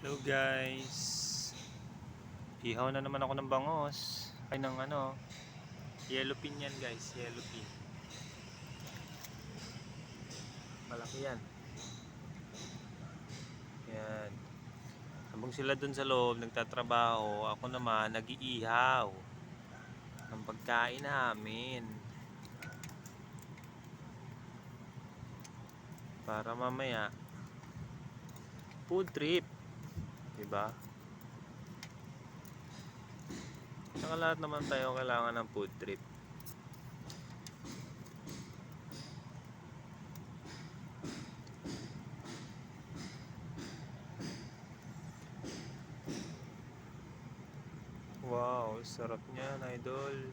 Hello guys. Ihaw na naman ako ng bangos. Ay ng ano. Yellow pin yan guys. Yellow pin. Malaki yan. Yan. Habang sila dun sa loob nagtatrabaho, ako naman nag-iihaw ng pagkain namin. Para mamaya food trip. Diba? Saka lahat naman tayo kailangan ng food trip. Wow, sarap niyan, idol.